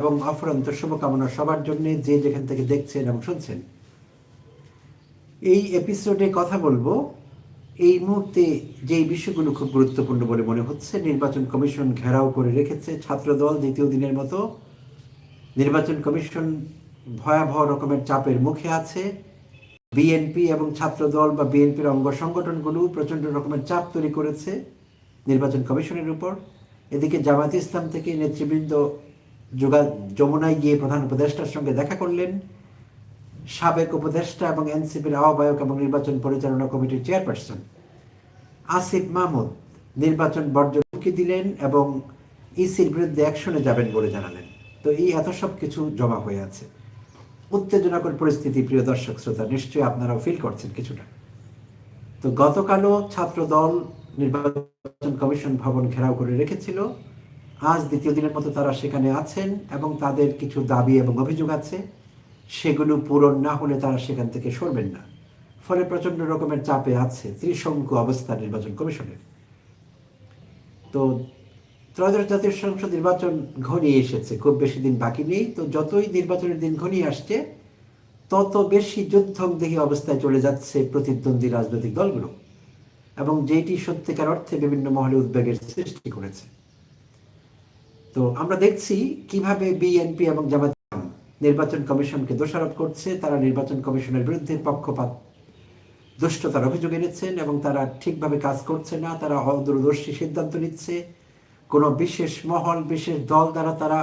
এবং অফুরন্ত শুভকামনা সবার জন্য যে যেখান থেকে দেখছেন এবং শুনছেন। এই এপিসোডে কথা বলব, এই মুহূর্তে যে বিষয়গুলো খুব গুরুত্বপূর্ণ বলে মনে হচ্ছে, নির্বাচন কমিশন ঘেরাও করে রেখেছে ছাত্রদল দ্বিতীয় দিনের মতো। নির্বাচন কমিশন ভয়াবহ রকমের চাপের মুখে আছে। বিএনপি এবং ছাত্রদল বা বিএনপির অঙ্গ সংগঠনগুলো প্রচণ্ড রকমের চাপ তৈরি করেছে নির্বাচন কমিশনের উপর। এদিকে জামায়াত ইসলাম থেকে নেতৃবৃন্দ যোগা যমুনায় গিয়ে প্রধান উপদেষ্টার সঙ্গে দেখা করলেন। সাবেক উপদেষ্টা এবং এনসিপির আহ্বায়ক এবং নির্বাচন পরিচালনা কমিটির চেয়ারপারসন আসিফ মাহমুদ নির্বাচন বর্জ্য হুমকি দিলেন এবং ইসির বিরুদ্ধে অ্যাকশনে যাবেন বলে জানালেন। তো এই এত সব কিছু জমা হয়ে আছে। উত্তেজনাকর পরিস্থিতি, প্রিয় দর্শক, শ্রোতা, নিশ্চয়ই আপনারাও ফিল করছেন কিছুটা। তো গতকালও ছাত্র দল নির্বাচন কমিশন ভবন ঘেরাও করে রেখেছিল। আজ দ্বিতীয় দিনের মতো তারা সেখানে আছেন এবং তাদের কিছু দাবি এবং অভিযোগ আছে। সেগুলো পূরণ না হলে তারা সেখান থেকে সরবেন না। ফলে প্রচণ্ড রকমের চাপে আছে ত্রিশঙ্কু অবস্থা নির্বাচন কমিশনের। তো ত্রয়োদশ জাতীয় সংসদ নির্বাচন ঘনিয়ে এসেছে, খুব বেশি দিন বাকি নেই। তো যতই নির্বাচনের দিন ঘনিয়ে আসছে, তত বেশি যুদ্ধংদেহী অবস্থায় চলে যাচ্ছে প্রতিদ্বন্দ্বী রাজনৈতিক দলগুলো। এবং যেটি সত্যিকার অর্থে বিভিন্ন মহলে উদ্বেগের সৃষ্টি করেছে। তো আমরা দেখছি কীভাবে বিএনপি এবং জামাত নির্বাচন কমিশনকে দোষারোপ করছে। তারা নির্বাচন কমিশনের বিরুদ্ধে পক্ষপাত, দুষ্টতার অভিযোগ এনেছেন এবং তারা ঠিকভাবে কাজ করছে না। তারা অদূরদর্শী সিদ্ধান্ত নিচ্ছে। কোনো বিশেষ মহল, বিশেষ দল দ্বারা তারা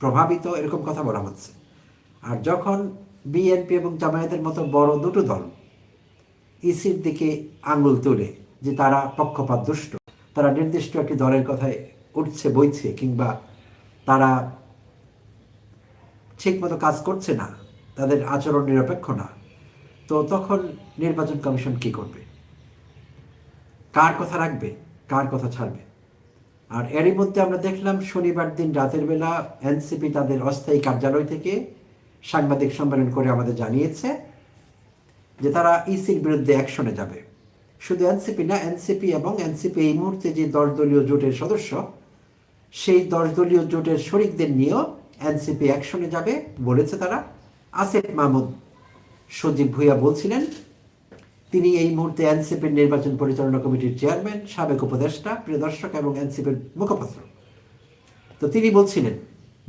প্রভাবিত, এরকম কথা বলা হচ্ছে। আর যখন বিএনপি এবং জামায়াতের মতো বড় দুটো দল ইসির দিকে আঙুল তুলে যে তারা পক্ষপাত, দুষ্ট, তারা নির্দিষ্ট একটি দলের কথায় উঠছে বইছে কিংবা তারা ঠিকমতো কাজ করছে না, তাদের আচরণ নিরপেক্ষ না, তো তখন নির্বাচন কমিশন কি করবে? কার কথা রাখবে? কার কথা ছাড়বে? আর এরই মধ্যে আমরা দেখলাম শনিবার দিন রাতের বেলা এনসিপি তাদের অস্থায়ী কার্যালয় থেকে সাংবাদিক সম্মেলন করে আমাদের জানিয়েছে যে তারা ইসির বিরুদ্ধে অ্যাকশনে যাবে। শুধু এনসিপি না, এনসিপি এবং এনসিপি এই মুহূর্তে যে দশ দলীয় জোটের সদস্য সেই দশ দলীয় জোটের শরিকদের নিয়েও এনসিপি অ্যাকশনে যাবে, বলেছে তারা। আসেফ মাহমুদ সজীব ভুইয়া বলছিলেন, তিনি এই মুহূর্তে এনসিপির নির্বাচন পরিচালনা কমিটির চেয়ারম্যান, সাবেক উপদেষ্টা, প্রিয় দর্শক এবং এনসিপির মুখপাত্র। তো তিনি বলছিলেন,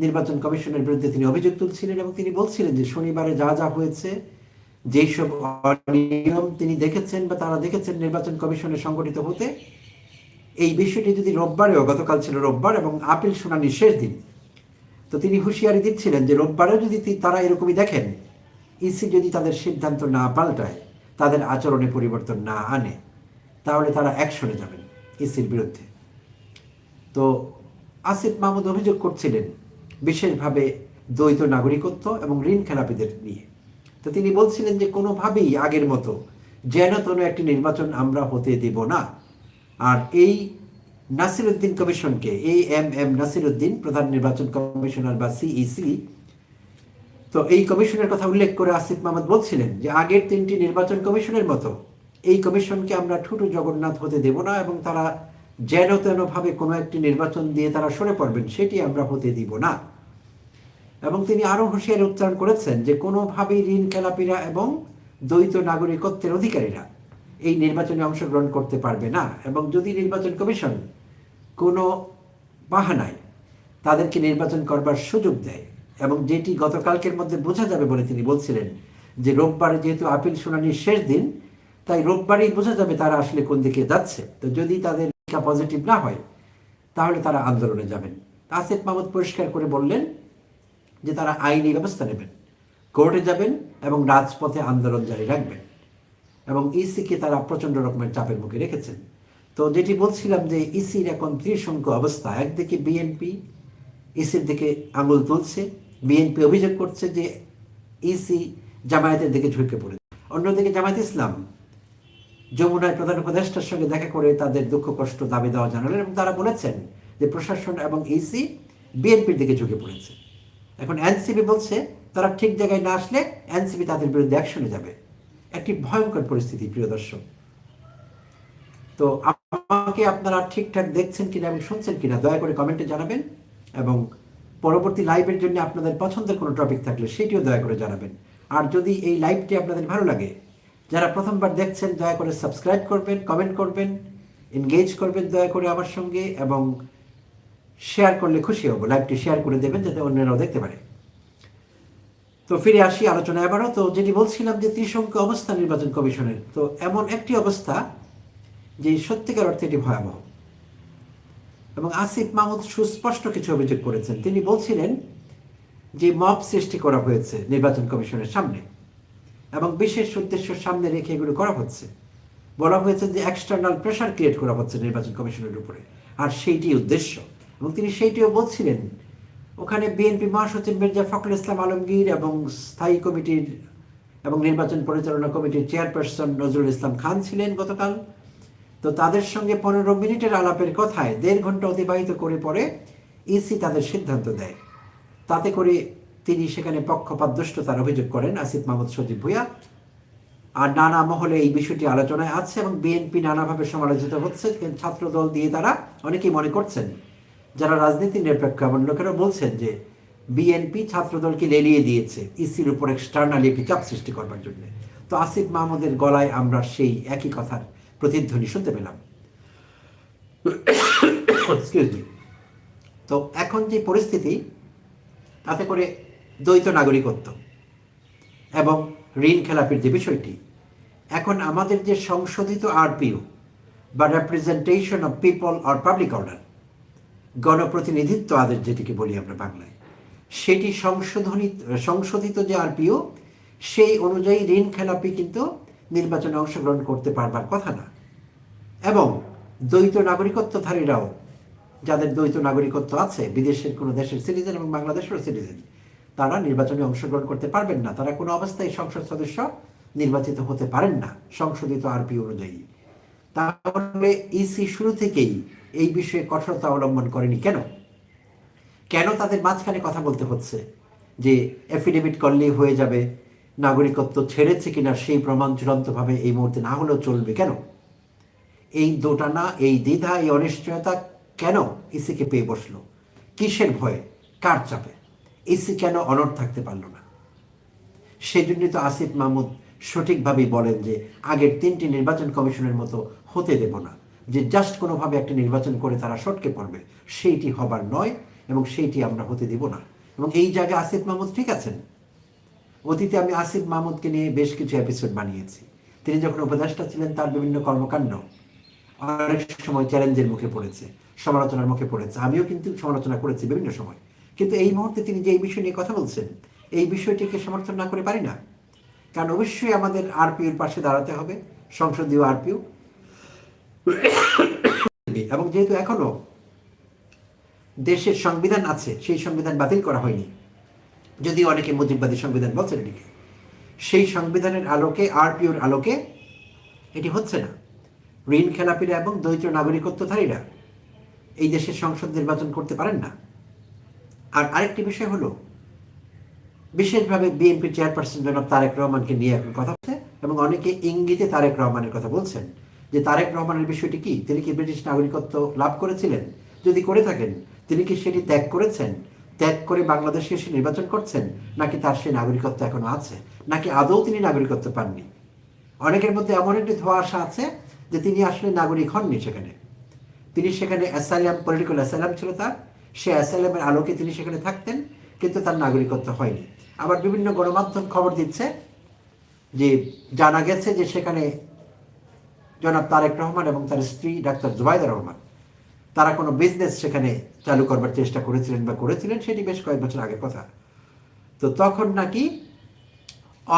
নির্বাচন কমিশনের বিরুদ্ধে তিনি অভিযোগ তুলছিলেন এবং তিনি বলছিলেন যে শনিবারে যা যা হয়েছে, যেই সব অনিয়ম তিনি দেখেছেন বা তারা দেখেছেন নির্বাচন কমিশনে সংগঠিত হতে এই বিষয়টি যদি রোববারেও, গতকাল ছিল রোববার এবং আপিল শুনানি শেষ দিন। তো তিনি হুঁশিয়ারি দিচ্ছিলেন যে রোববারেও যদি তারা এরকমই দেখেন, ইসি যদি তাদের সিদ্ধান্ত না পাল্টায়, তাদের আচরণে পরিবর্তন না আনে, তাহলে তারা অ্যাকশনে যাবেন ইসির বিরুদ্ধে। তো আসিফ মাহমুদ অভিযোগ করছিলেন বিশেষভাবে দ্বৈত নাগরিকত্ব এবং ঋণ খেলাপিদের নিয়ে। তো তিনি বলছিলেন যে কোনোভাবেই আগের মতো যেন তেন একটি নির্বাচন আমরা হতে দেব না। আর এই নাসিরুদ্দিন কমিশনকে, এই এম এম নাসিরুদ্দিন, প্রধান নির্বাচন কমিশনার বা সিইসি তো এই কমিশনের কথা উল্লেখ করে আসিফ মাহমুদ বলছিলেন যে আগের তিনটি নির্বাচন কমিশনের মতো এই কমিশনকে আমরা ঠুটু জগন্নাথ হতে দেব না এবং তারা যেন তেন ভাবে কোনো একটি নির্বাচন দিয়ে তারা সরে পড়বেন সেটি আমরা হতে দিব না। এবং তিনি আরও হুঁশিয়ারি উচ্চারণ করেছেন যে কোনোভাবেই ঋণ খেলাপিরা এবং দ্বৈত নাগরিকত্বের অধিকারীরা এই নির্বাচনে অংশগ্রহণ করতে পারবে না। এবং যদি নির্বাচন কমিশন কোনো বাহানায় তাদেরকে নির্বাচন করবার সুযোগ দেয় এবং যেটি গতকালকের মধ্যে বোঝা যাবে বলে তিনি বলছিলেন যে রোববার যেহেতু আপিল শুনানির শেষ দিন, তাই রোববারই বোঝা যাবে তারা আসলে কোন দিকে যাচ্ছে। তো যদি তাদের পজিটিভ না হয়, তাহলে তারা আন্দোলনে যাবেন। আসিফ মাহমুদ পরিষ্কার করে বললেন যে তারা আইনি ব্যবস্থা নেবেন। কোর্টে যাবেন এবং রাজপথে আন্দোলন জারি রাখবেন। এবং ইসিকে তারা প্রচণ্ড রকমের চাপের মুখে রেখেছেন। তো যেটি বলছিলাম যে ইসির এখন ত্রিশঙ্কু অবস্থা, একদিকে বিএনপি ইসির দিকে আঙুল তুলছে বিএনপি অভিযোগ করছে যে ইসি জামায়াতের দিকে ঝুঁকে পড়ে অন্যদিকে জামায়াত ইসলাম যমুনায় প্রধান উপদেষ্টার সঙ্গে দেখা করে তাদের দুঃখ, কষ্ট দাবি দেওয়া জানালেন এবং তারা বলেছেন যে প্রশাসন এবং ইসি বিএনপির দিকে ঝুঁকে পড়েছে। এখন এনসিপি বলছে, তারা ঠিক জায়গায় না আসলে এনসিপি তাদের বিরুদ্ধে অ্যাকশনে যাবে। একটি ভয়ঙ্কর পরিস্থিতি, প্রিয় দর্শক। তো আমাকে আপনারা ঠিকঠাক দেখছেন কিনা এবং শুনছেন কিনা, দয়া করে কমেন্টে জানাবেন এবং পরবর্তী লাইভের জন্য আপনাদের পছন্দের কোনো টপিক থাকলে সেটিও দয়া করে জানাবেন। আর যদি এই লাইভটি আপনাদের ভালো লাগে, যারা প্রথমবার দেখছেন, দয়া করে সাবস্ক্রাইব করবেন, কমেন্ট করবেন, এনগেজ করবেন দয়া করে আমার সঙ্গে এবং শেয়ার করলে খুশি হব। লাইভটি শেয়ার করে দেবেন যাতে অন্যরাও দেখতে পারে। তো ফিরে আসি আলোচনা এবারও। তো যেটি বলছিলাম যে ত্রিসংখ্য অবস্থা নির্বাচন কমিশনের, তো এমন একটি অবস্থা যে সত্যিকার অর্থে এটি ভয়াবহ। এবং আসিফ মাহমুদ সুস্পষ্ট কিছু অভিযোগ করেছেন। তিনি বলছিলেন যে মব সৃষ্টি করা হয়েছে নির্বাচন কমিশনের সামনে এবং বিশেষ উদ্দেশ্য সামনে রেখে এগুলো করা হচ্ছে। বলা হয়েছে যে এক্সটার্নাল প্রেশার ক্রিয়েট করা হচ্ছে নির্বাচন কমিশনের উপরে। আর সেইটি উদ্দেশ্য। এবং তিনি সেইটিও বলছিলেন ওখানে বিএনপি মহাসচিব মির্জা ফখরুল ইসলাম আলমগীর এবং স্থায়ী কমিটির এবং নির্বাচন পরিচালনা কমিটির চেয়ারপারসন নজরুল ইসলাম খান ছিলেন গতকাল। তো তাদের সঙ্গে পনেরো মিনিটের আলাপের কথায় দেড় ঘণ্টা অতিবাহিত করে পরে ইসি তাদের সিদ্ধান্ত দেয়। তাতে করে তিনি সেখানে পক্ষপাতদুষ্টতার অভিযোগ করেন আসিফ মাহমুদ সজীব ভুইয়া। আর নানা মহলে এই বিষয়টি আলোচনায় আছে এবং বিএনপি নানাভাবে সমালোচিত হচ্ছে। কিন্তু ছাত্র দল দিয়ে তারা অনেকেই মনে করছেন যারা রাজনীতি নিরপেক্ষ এমন লোকেরা বলছেন যে বিএনপি ছাত্রদলকে লেলিয়ে দিয়েছে। ইসির উপর এক্সটার্নালি একটি চাপ সৃষ্টি করবার জন্য। তো আসিফ মাহমুদের গলায় আমরা সেই একই কথার প্রতিধ্বনি শুনতে পেলাম। তো এখন যে পরিস্থিতি, তাতে করে দ্বৈত নাগরিকত্ব এবং ঋণ খেলাপির যে বিষয়টি, এখন আমাদের যে সংশোধিত আরপিও বা representation of people or public order গণপ্রতিনিধিত্ব আদের যেটিকে বলি আমরা বাংলায়। সেটি সংশোধনী, সংশোধিত যে আরপিও, সেই অনুযায়ী ঋণ খেলাপি কিন্তু নির্বাচনে অংশগ্রহণ করতে পারবার কথা না। এবং দ্বৈত নাগরিকত্বধারীরাও, যাদের দ্বৈত নাগরিকত্ব আছে, বিদেশের কোনো দেশের সিটিজেন এবং বাংলাদেশেরও সিটিজেন তারা নির্বাচনে অংশগ্রহণ করতে পারবেন না। তারা কোনো অবস্থায় সংসদ সদস্য নির্বাচিত হতে পারেন না সংশোধিত আরপি অনুযায়ী। তাহলে ইসি শুরু থেকেই এই বিষয়ে কঠোরতা অবলম্বন করেনি। কেন? কেন তাদের মাঝখানে কথা বলতে হচ্ছে? যে এফিডেভিট করলেই হয়ে যাবে, নাগরিকত্ব ছেড়েছে কিনা সেই প্রমাণ চূড়ান্তভাবে এই মুহূর্তে না হলেও চলবে। কেন? এই দোটানা, এই দ্বিধা, এই অনিশ্চয়তা কেন ইসিকে পেয়ে বসল? কিসের ভয়ে? কার চাপে? ইসি কেন অনড় থাকতে পারল না? সেই জন্যই তো আসিফ মাহমুদ সঠিকভাবেই বলেন যে আগের তিনটি নির্বাচন কমিশনের মতো হতে দেব না। যে জাস্ট কোনোভাবে একটা নির্বাচন করে তারা সটকে পড়বে, সেইটি হবার নয় এবং সেইটি আমরা হতে দেব না। এবং এই জায়গায় আসিফ মাহমুদ ঠিক আছেন। অতীতে আমি আসিফ মাহমুদকে নিয়ে বেশ কিছু এপিসোড বানিয়েছি। তিনি যখন উপদেষ্টা ছিলেন, তার বিভিন্ন কর্মকাণ্ড অনেক সময় চ্যালেঞ্জের মুখে পড়েছে, সমালোচনার মুখে পড়েছে। আমিও কিন্তু সমালোচনা করেছি বিভিন্ন সময়। কিন্তু এই মুহূর্তে তিনি যে এই বিষয় নিয়ে কথা বলছেন, এই বিষয়টিকে সমর্থন না করে পারি না। কারণ অবশ্যই আমাদের আরপিউর পাশে দাঁড়াতে হবে, সংসদীয় আরপিউ এবং যেহেতু এখনও দেশের সংবিধান আছে, সেই সংবিধান বাতিল করা হয়নি, যদিও অনেকে মুজিববাদী সংবিধান বলছেন এটিকে, সেই সংবিধানের আলোকে আরপিউর আলোকে এটি হচ্ছে না। ঋণ খেলাপিরা এবং দ্বৈত নাগরিকত্বধারীরা এই দেশের সংসদ নির্বাচন করতে পারেন না। আর আরেকটি বিষয় হলো, বিশেষভাবে বিএনপি চেয়ারপারসন জনাব তারেক রহমানকে নিয়ে এখন কথা হচ্ছে এবং অনেকে ইঙ্গিতে তারেক রহমানের কথা বলছেন যে তারেক রহমানের বিষয়টি কি? তিনি কি ব্রিটিশ নাগরিকত্ব লাভ করেছিলেন? যদি করে থাকেন, তিনি কি সেটি ত্যাগ করেছেন? ত্যাগ করে বাংলাদেশে এসে নির্বাচন করছেন? নাকি তার সেই নাগরিকত্ব এখনও আছে? নাকি আদৌ তিনি নাগরিকত্ব পাননি? অনেকের মধ্যে এমন একটি ধোয়া আসা আছে যে তিনি আসলে নাগরিক হননি সেখানে। তিনি সেখানে অ্যাসাইলাম, পলিটিক্যাল অ্যাসাইলাম ছিল তার। সে অ্যাসাইলামের আলোকে তিনি সেখানে থাকতেন, কিন্তু তার নাগরিকত্ব হয়নি। আবার বিভিন্ন গণমাধ্যম খবর দিচ্ছে যে জানা গেছে যে সেখানে জনাব তারেক রহমান এবং তার স্ত্রী ডাক্তার জুবাইদা রহমান। তারা কোনো বিজনেস সেখানে চালু করবার চেষ্টা করেছিলেন বা করেছিলেন, সেটি বেশ কয়েক বছর আগের কথা। তো তখন নাকি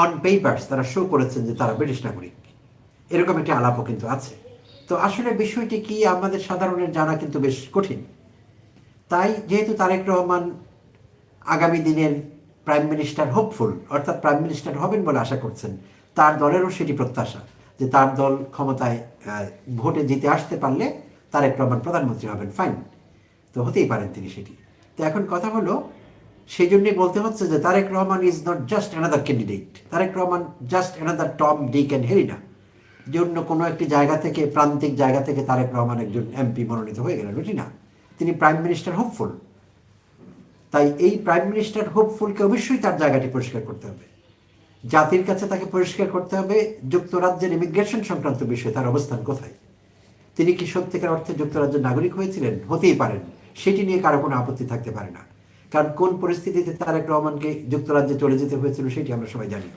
অন পেপার্স তারা শো করেছেন যে তারা ব্রিটিশ নাগরিক। এরকম একটি আলাপও কিন্তু আছে। তো আসলে বিষয়টি কি আমাদের সাধারণের জানা কিন্তু বেশ কঠিন। তাই যেহেতু তারেক রহমান আগামী দিনের প্রাইম মিনিস্টার হোপফুল অর্থাৎ প্রাইম মিনিস্টার হবেন বলে আশা করছেন, তার দলেরও সেটি প্রত্যাশা। যে তার দল ক্ষমতায় ভোটে জিতে আসতে পারলে তারেক রহমান প্রধানমন্ত্রী হবেন। ফাইন তো হতেই পারেন তিনি সেটি। তো এখন কথা হলো, সেই জন্যই বলতে হচ্ছে যে Tarek Rahman is not just another candidate Tarek Rahman just another Tom Dick and Harry না। যে অন্য কোনো একটি জায়গা থেকে, প্রান্তিক জায়গা থেকে তারেক রহমান একজন এমপি মনোনীত হয়ে গেলেন ওটি না। তিনি প্রাইম মিনিস্টার হোপফুল তাই এই প্রাইম মিনিস্টার হোপফুলকে অবশ্যই তার জায়গাটি পরিষ্কার করতে হবে। জাতির কাছে তাকে পরিষ্কার করতে হবে, যুক্তরাজ্যের ইমিগ্রেশন সংক্রান্ত বিষয়ে তার অবস্থান কোথায়? তিনি কি সত্যিকার অর্থে যুক্তরাজ্যের নাগরিক হয়েছিলেন? হতেই পারেন। সেটি নিয়ে কারও কোনো আপত্তি থাকতে পারে না। কারণ কোন পরিস্থিতিতে তারেক রহমানকে যুক্তরাজ্যে চলে যেতে হয়েছিল সেটি আমরা সবাই জানি।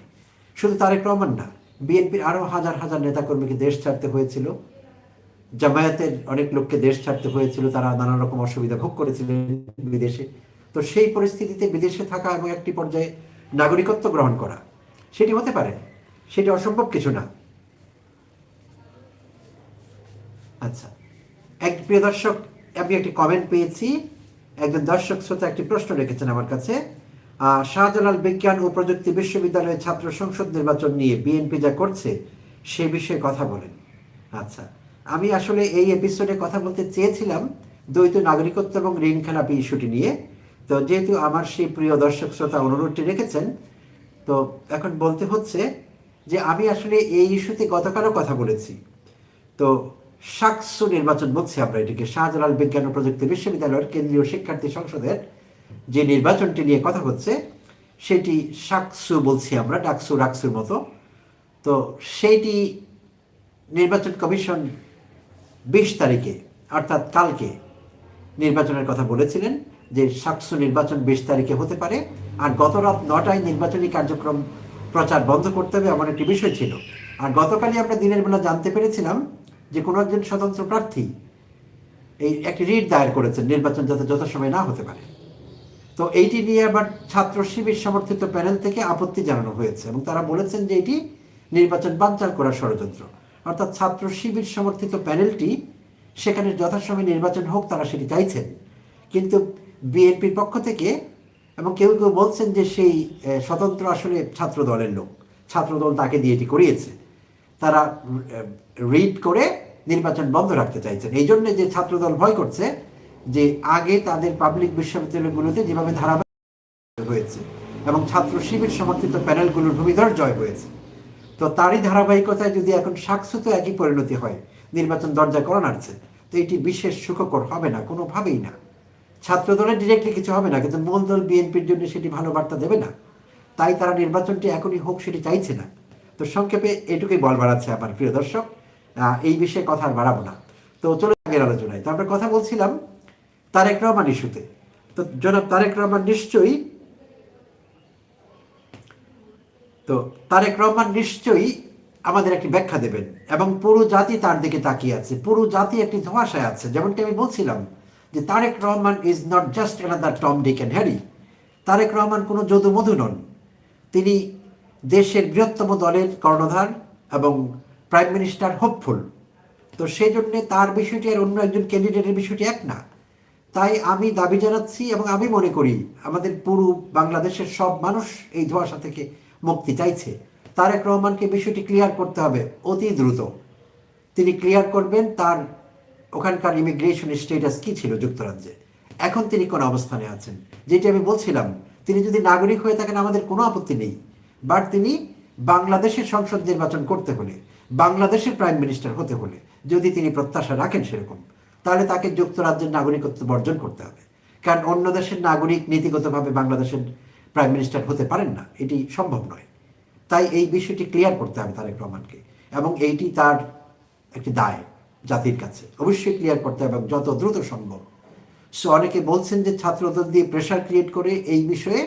শুধু তারেক রহমান না, বিএনপির আরও হাজার হাজার নেতাকর্মীকে দেশ ছাড়তে হয়েছিল। জামায়াতের অনেক লোককে দেশ ছাড়তে হয়েছিল, তারা নানা রকম অসুবিধা ভোগ করেছিলেন বিদেশে। তো সেই পরিস্থিতিতে বিদেশে থাকা এবং একটি পর্যায়ে নাগরিকত্ব গ্রহণ করা সেটি হতে পারে। সেটি অসম্ভব কিছু না। আচ্ছা এক প্রিয় দর্শক, আমি একটি কমেন্ট পেয়েছি। একজন দর্শক শ্রোতা একটি প্রশ্ন রেখেছেন আমার কাছে। শাহজালাল বিজ্ঞান ও প্রযুক্তি বিশ্ববিদ্যালয়ের ছাত্র সংসদ নির্বাচন নিয়ে বিএনপি যা করছে, সে বিষয়ে কথা বলেন। আচ্ছা আমি আসলে এই এপিসোডে কথা বলতে চেয়েছিলাম দ্বৈত নাগরিকত্ব এবং ঋণ খেলাপি ইস্যুটি নিয়ে। তো যেহেতু আমার সেই প্রিয় দর্শক শ্রোতা অনুরোধটি রেখেছেন তো এখন বলতে হচ্ছে যে আমি আসলে এই ইস্যুতে গতকালও কথা বলেছি। তো সাকসু নির্বাচন বলছি আমরা এটিকে শাহজালাল বিজ্ঞান ও প্রযুক্তি বিশ্ববিদ্যালয়ের কেন্দ্রীয় শিক্ষার্থী সংসদের যে নির্বাচনটি নিয়ে কথা হচ্ছে, সেটি সাকসু বলছি আমরা, ডাকসু রাকসুর মতো। তো সেইটি নির্বাচন কমিশন বিশ তারিখে, অর্থাৎ কালকে নির্বাচনের কথা বলেছিলেন যে সাকসু নির্বাচন বিশ তারিখে হতে পারে। আর গত রাত নটায় নির্বাচনী কার্যক্রম প্রচার বন্ধ করতে হবে এমন একটি বিষয় ছিল। আর গতকালই আমরা দিনের বেলা জানতে পেরেছিলাম যে কোনো একজন স্বতন্ত্র প্রার্থী এই একটি রিট দায়ের করেছেন, নির্বাচন যাতে যত সময় না হতে পারে। তো এইটি নিয়ে আবার ছাত্র শিবির সমর্থিত প্যানেল থেকে আপত্তি জানানো হয়েছে এবং তারা বলেছেন যে এটি নির্বাচন বানচাল করার ষড়যন্ত্র। অর্থাৎ ছাত্র শিবির সমর্থিত প্যানেলটি সেখানে যথাসময়ে নির্বাচন হোক তারা সেটি চাইছেন। কিন্তু বিএনপির পক্ষ থেকে এবং কেউ কেউ বলছেন যে সেই স্বতন্ত্র আসলে ছাত্র দলের লোক ছাত্র দল তাকে দিয়ে এটি করিয়েছে। তারা রিড করে নির্বাচন বন্ধ রাখতে চাইছেন। এই জন্য যে ছাত্রদল ভয় করছে যে আগে তাদের পাবলিক বিশ্ববিদ্যালয়গুলোতে যেভাবে ধারাবাহিক হয়েছে এবং ছাত্র শিবির সমর্থিত প্যানেলগুলোর ভূমিধর জয় হয়েছে, তো তারই ধারাবাহিকতায় যদি এখন সাকসুত একই পরিণতি হয়, নির্বাচন দরজা করা তো এটি বিশেষ সুখকর হবে না, কোনোভাবেই না। ছাত্র দলের ডিরেক্টলি কিছু হবে না, কিন্তু মূল দল বিএনপির জন্য সেটি ভালো বার্তা দেবে না। তাই তারা নির্বাচনটি এখনই হোক সেটি চাইছে না। তো সংক্ষেপে এটুকুই বল বাড়াচ্ছে আমার প্রিয় দর্শক এই বিষয়ে কথা আর বাড়াবো না। তো চলে আগের আলোচনায়। তো আমরা কথা বলছিলাম তারেক রহমান ইস্যুতে। তো জনাব তারেক রহমান নিশ্চয়ই, তো তারেক রহমান নিশ্চয়ই আমাদের একটি ব্যাখ্যা দেবেন এবং পুরো জাতি তার দিকে তাকিয়ে আছে, পুরো জাতি একটি ধোঁয়াশায় আছে। যেমনটি আমি বলছিলাম যে Tarek Rahman is not just another Tom Dick and Harry Tarek Rahman কোনো যদু মধু নন। তিনি দেশের বৃহত্তম দলের কর্ণধার এবং প্রাইম মিনিস্টার হোপফুল তো সেই জন্যে তার বিষয়টি আর অন্য একজন ক্যান্ডিডেটের বিষয়টি এক না। তাই আমি দাবি জানাচ্ছি এবং আমি মনে করি আমাদের পুরো বাংলাদেশের সব মানুষ এই ধোঁয়াশা থেকে মুক্তি চাইছে। তারেক রহমানকে বিষয়টি ক্লিয়ার করতে হবে অতি দ্রুত। তিনি ক্লিয়ার করবেন তার ওখানকার ইমিগ্রেশন স্টেটাস কি ছিল যুক্তরাজ্যে? এখন তিনি কোন অবস্থানে আছেন? যেটি আমি বলছিলাম, তিনি যদি নাগরিক হয়ে থাকেন, আমাদের কোনো আপত্তি নেই। বাট তিনি বাংলাদেশের সংসদ নির্বাচন করতে হলে, বাংলাদেশের প্রাইম মিনিস্টার হতে হলে, যদি তিনি প্রত্যাশা রাখেন সেরকম, তাহলে তাকে যুক্তরাজ্যের নাগরিকত্ব বর্জন করতে হবে। কারণ অন্য দেশের নাগরিক নীতিগতভাবে বাংলাদেশের প্রাইম মিনিস্টার হতে পারেন না, এটি সম্ভব নয়। তাই এই বিষয়টি ক্লিয়ার করতে হবে তারেক রহমানকে, এবং এইটি তার একটি দায়। জাতির কাছে। অবশ্যই ক্লিয়ার করতে হবে যত দ্রুত সম্ভব। সো অনেকে বলছেন যে ছাত্রদল দিয়ে প্রেশার ক্রিয়েট করে এই বিষয়ে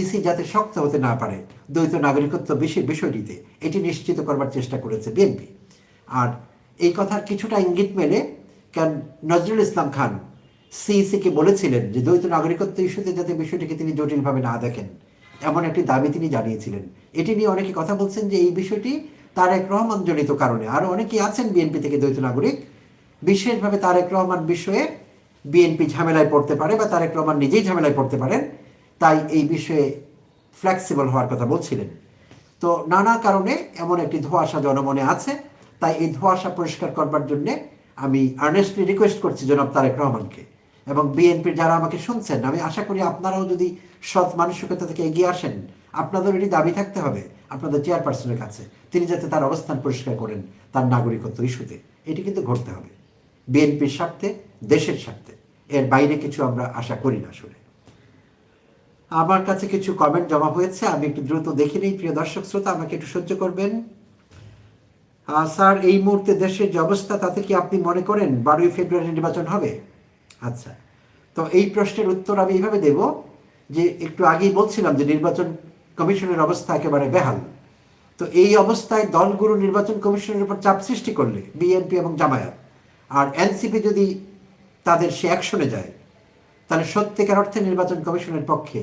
ইসি যাতে শক্ত হতে না পারে, দ্বৈত নাগরিকত্ব বিষয়, বিষয়টিতে, এটি নিশ্চিত করবার চেষ্টা করেছে বিএনপি আর এই কথার কিছুটা ইঙ্গিত মেলে কারণ নজরুল ইসলাম খান সিইসিকে বলেছিলেন যে দ্বৈত নাগরিকত্ব ইস্যুতে যাতে বিষয়টিকে তিনি জটিলভাবে না দেখেন, এমন একটি দাবি তিনি জানিয়েছিলেন। এটি নিয়ে অনেকে কথা বলছেন যে এই বিষয়টি তারেক রহমান জনিত কারণে। আরও অনেকেই আছেন বিএনপি থেকে দ্বৈত নাগরিক। বিশেষভাবে তারেক রহমান বিষয়ে বিএনপি ঝামেলায় পড়তে পারে বা তারেক রহমান নিজেই ঝামেলায় পড়তে পারেন, তাই এই বিষয়ে ফ্লেক্সিবল হওয়ার কথা বলছিলেন। তো নানা কারণে এমন একটি ধোঁয়াশা জনমনে আছে, তাই এই ধোঁয়াশা পরিষ্কার করবার জন্য আমি আর্নেস্টলি রিকোয়েস্ট করছি জনাব তারেক রহমানকে। এবং বিএনপির যারা আমাকে শুনছেন, আমি আশা করি আপনারাও যদি সৎ মানসিকতা থেকে এগিয়ে আসেন আপনাদের এটি দাবি থাকতে হবে আপনাদের চেয়ারপারসনের কাছে। তিনি যাতে তার অবস্থান পরিষ্কার করেন, তার নাগরিকত্ব ইস্যুতে। এটি কিন্তু ঘটতে হবে। বিএনপির স্বার্থে, দেশের স্বার্থে। এর বাইরে কিছু আমরা আশা করি না আসলে আমার কাছে কিছু কমেন্ট জমা হয়েছে, আমি একটু দ্রুত দেখে নিই। প্রিয় দর্শক, শ্রোতা, আমাকে একটু সহ্য করবেন। স্যার, এই মুহূর্তে দেশের যে অবস্থা, তাতে কি আপনি মনে করেন বারোই ফেব্রুয়ারি নির্বাচন হবে? আচ্ছা। তো এই প্রশ্নের উত্তর আমি এইভাবে দেব যে, একটু আগেই বলছিলাম যে, নির্বাচন কমিশনের অবস্থা একেবারে বেহাল। তো এই অবস্থায় দলগুলো নির্বাচন কমিশনের উপর চাপ সৃষ্টি করলে বিএনপি এবং জামায়াত, আর এনসিপি যদি তাদের সে অ্যাকশনে যায়, তাহলে সত্যিকার অর্থে নির্বাচন কমিশনের পক্ষে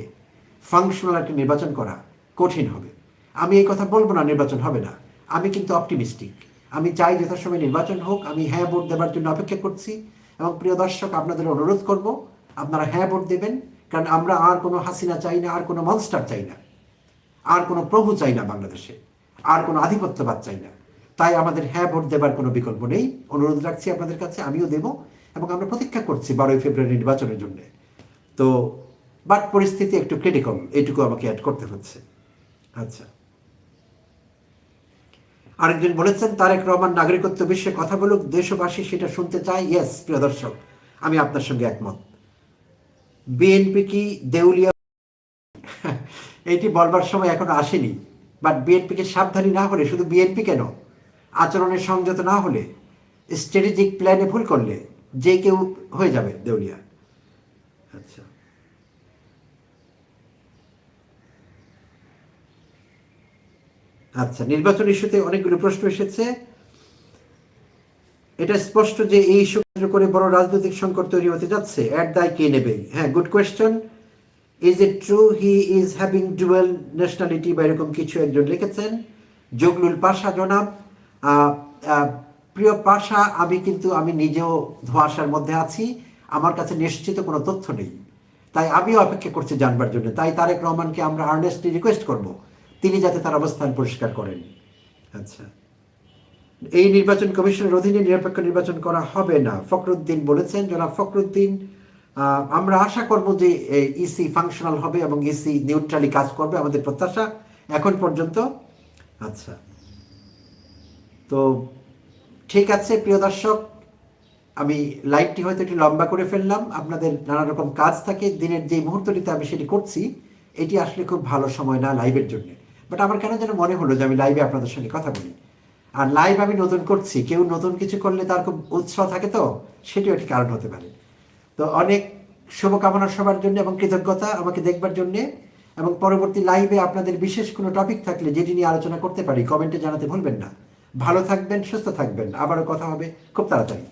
ফাংশনাল একটি নির্বাচন করা কঠিন হবে। আমি এই কথা বলব না নির্বাচন হবে না। আমি কিন্তু অপটিমিস্টিক আমি চাই যথাসময় নির্বাচন হোক। আমি হ্যাঁ ভোট দেওয়ার জন্য অপেক্ষা করছি এবং প্রিয় দর্শক, আপনাদের অনুরোধ করব, আপনারা হ্যাঁ ভোট দেবেন, কারণ আমরা আর কোনো হাসিনা চাই না, আর কোনো মনস্টার চাই না। আর কোনো প্রভু চাই না বাংলাদেশে, আর কোনো আধিপত্যবাদ চাই না। তাই আমাদের হ্যাঁ ভোট দেবার কোনো বিকল্প নেই। অনুরোধ রাখছি আপনাদের কাছে, আমিও দেব এবং আমরা প্রতীক্ষা করছি বারোই ফেব্রুয়ারি নির্বাচনের জন্য। তো, বাট পরিস্থিতি একটু ক্রিটিক্যাল এইটুকু আমাকে অ্যাড করতে হচ্ছে। আচ্ছা। আরেকজন বলেছেন, তারেক রহমান নাগরিকত্ব বিষয়ে কথা বলুক, দেশবাসী সেটা শুনতে চায়? ইয়েস প্রিয় দর্শক, আমি আপনার সঙ্গে একমত। বিএনপি কি দেউলিয়া এটি বলবার সময় এখনও আসেনি। বাট বিএনপিকে সাবধানী না হলে শুধু বিএনপি কেন? আচরণে সংযত না হলে স্ট্র্যাটেজিক প্ল্যানে ভুল করলে যে কেউ হয়ে যাবে দেউলিয়া। আচ্ছা। আচ্ছা নির্বাচন ইস্যুতে অনেকগুলো প্রশ্ন এসেছে। এটা স্পষ্ট যে এই ইস্যু করে বড় রাজনৈতিক সংকট তৈরি হতে যাচ্ছে। এর দায় কে নেবে? হ্যাঁ good question is it true he is having dual nationality বা এরকম কিছু একজন লিখেছেন? জগলুল পাশা, জনাব। প্রিয় পাশা, আমি কিন্তু, আমি নিজেও ধোঁয়াশার মধ্যে আছি। আমার কাছে নিশ্চিত কোনো তথ্য নেই। তাই আমিও অপেক্ষা করছি জানবার জন্য। তাই তারেক রহমানকে আমরা আর্নেস্টলি রিকোয়েস্ট করব। তিনি যাতে তার অবস্থান পরিষ্কার করেন। আচ্ছা। এই নির্বাচন কমিশনের অধীনে নিরপেক্ষ নির্বাচন করা হবে না। ফখরুদ্দিন বলেছেন, জনাব ফখরুদ্দিন আমরা আশা করব যে ইসি ফাংশনাল হবে এবং ইসি নিউট্রালি কাজ করবে আমাদের প্রত্যাশা এখন পর্যন্ত। আচ্ছা। তো ঠিক আছে, প্রিয় দর্শক, আমি লাইভটি হয়তো একটু লম্বা করে ফেললাম। আপনাদের নানা রকম কাজ থাকে। দিনের যে মুহূর্তটিতে আমি সেটি করছি, এটি আসলে খুব ভালো সময় না লাইভের জন্য। বাট আমার কেন যেন মনে হলো যে আমি লাইভে আপনাদের সঙ্গে কথা বলি। আর লাইভ আমি নতুন করছি। কেউ নতুন কিছু করলে তার খুব উৎসাহ থাকে তো, সেটিও একটি কারণ হতে পারে। তো অনেক শুভকামনা সবার জন্য এবং কৃতজ্ঞতা আমাকে দেখবার জন্য। এবং পরবর্তী লাইভে আপনাদের বিশেষ কোনো টপিক থাকলে যেটি নিয়ে আলোচনা করতে পারি কমেন্টে জানাতে ভুলবেন না। ভালো থাকবেন, সুস্থ থাকবেন। আবারও কথা হবে খুব তাড়াতাড়ি।